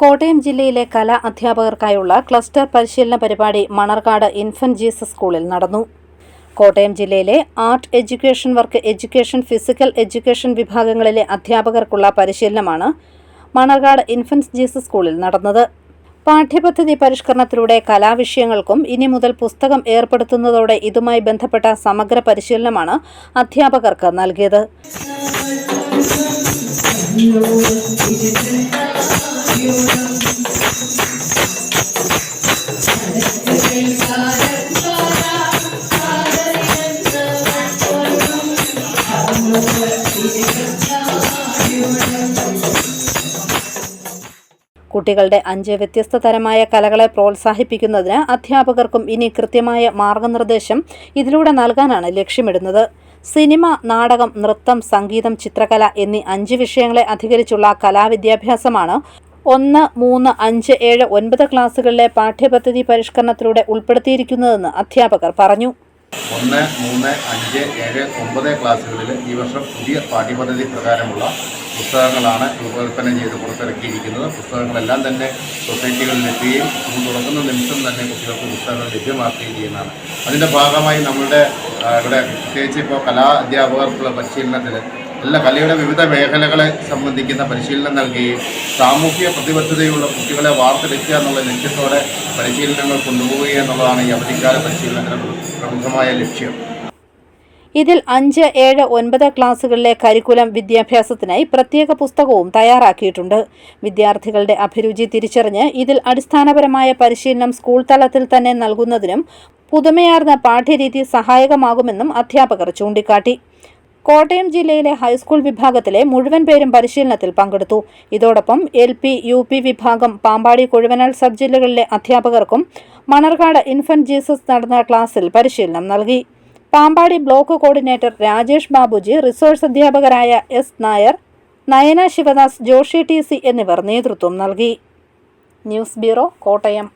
കോട്ടയം ജില്ലയിലെ കലാ അധ്യാപകർക്കായുള്ള ക്ലസ്റ്റർ പരിശീലന പരിപാടി മണർകാട് ഇൻഫന്റ് ജീസസ് സ്കൂളിൽ നടന്നു. കോട്ടയം ജില്ലയിലെ art education work education physical education വിഭാഗങ്ങളിലെ അധ്യാപകർക്കുള്ള പരിശീലനമാണ് മണർകാട് ഇൻഫന്റ് ജീസസ് സ്കൂളിൽ നടന്നത്. പാഠ്യപദ്ധതി പരിഷ്കരണത്തിലൂടെ കലാവിഷയങ്ങൾക്കും ഇനി മുതൽ പുസ്തകം ഏർപ്പെടുത്തുന്നതോടെ ഇതുമായി ബന്ധപ്പെട്ട സമഗ്ര പരിശീലനമാണ് അധ്യാപകർക്ക് നൽകിയത്. കുട്ടികളുടെ അഞ്ച് വ്യത്യസ്ത തരമായ കലകളെ പ്രോത്സാഹിപ്പിക്കുന്നതിന് അധ്യാപകർക്കും ഇനി കൃത്യമായ മാർഗനിർദ്ദേശം ഇതിലൂടെ നൽകാനാണ് ലക്ഷ്യമിടുന്നത്. സിനിമ നാടകം നൃത്തം സംഗീതം ചിത്രകല എന്നീ അഞ്ച് വിഷയങ്ങളെ അധികരിച്ചുള്ള കലാവിദ്യാഭ്യാസമാണ് ഒന്ന് മൂന്ന് അഞ്ച് ഏഴ് ഒൻപത് ക്ലാസ്സുകളിലെ പാഠ്യപദ്ധതി പരിഷ്കരണത്തിലൂടെ ഉൾപ്പെടുത്തിയിരിക്കുന്നതെന്ന് അധ്യാപകർ പറഞ്ഞു. ഒന്ന് മൂന്ന് അഞ്ച് ഏഴ് ഒമ്പത് ക്ലാസ്സുകളിൽ ഈ വർഷം പുതിയ പാഠ്യപദ്ധതി പ്രകാരമുള്ള പുസ്തകങ്ങളാണ് രൂപകൽപ്പന ചെയ്ത് പുറത്തിറക്കിയിരിക്കുന്നത്. പുസ്തകങ്ങളെല്ലാം തന്നെ സൊസൈറ്റികളിലെത്തുകയും സ്കൂൾ തുറക്കുന്ന നിമിഷം തന്നെ കുട്ടികൾക്ക് പുസ്തകങ്ങൾ ലഭ്യമാക്കുകയും ചെയ്യുന്നതാണ്. അതിന്റെ ഭാഗമായി നമ്മളുടെ ഇവിടെ പ്രത്യേകിച്ച് ഇപ്പോൾ കലാ അധ്യാപകർക്കുള്ള പരിശീലനത്തിൽ എല്ലാ കലയുടെ വിവിധ മേഖലകളെ സംബന്ധിക്കുന്ന പരിശീലനം നൽകുകയും സാമൂഹ്യ പ്രതിബദ്ധതയുള്ള കുട്ടികളെ വാർത്തെടുക്കുക എന്നുള്ള ലക്ഷ്യത്തോടെ പരിശീലനങ്ങൾ കൊണ്ടുപോവുക എന്നുള്ളതാണ് ഈ അവധിക്കാല പരിശീലനത്തിന്റെ പ്രമുഖമായ ലക്ഷ്യം. ഇതിൽ അഞ്ച് ഏഴ് ഒൻപത് ക്ലാസ്സുകളിലെ കരിക്കുലം വിദ്യാഭ്യാസത്തിനായി പ്രത്യേക പുസ്തകവും തയ്യാറാക്കിയിട്ടുണ്ട്. വിദ്യാർത്ഥികളുടെ അഭിരുചി തിരിച്ചറിഞ്ഞ് ഇതിൽ അടിസ്ഥാനപരമായ പരിശീലനം സ്കൂൾ തലത്തിൽ തന്നെ നൽകുന്നതിനും പുതുമയാർന്ന പാഠ്യരീതി സഹായകമാകുമെന്നും അധ്യാപകർ ചൂണ്ടിക്കാട്ടി. കോട്ടയം ജില്ലയിലെ ഹൈസ്കൂൾ വിഭാഗത്തിലെ മുഴുവൻ പേരും പരിശീലനത്തിൽ പങ്കെടുത്തു. ഇതോടൊപ്പം എൽ പി യു പി വിഭാഗം പാമ്പാടി കൊഴുവനാൽ സബ് ജില്ലകളിലെ അധ്യാപകർക്കും മണർകാട് ഇൻഫന്റ് ജീസസ് നടന്ന ക്ലാസ്സിൽ പരിശീലനം നൽകി. Pampady block coordinator Rajesh Babuji resource അധ്യാപകരായ S Nair Nayana Sivadas Joshy T C എന്നിവർ നേതൃത്വം നൽകി. News bureau Kottayam.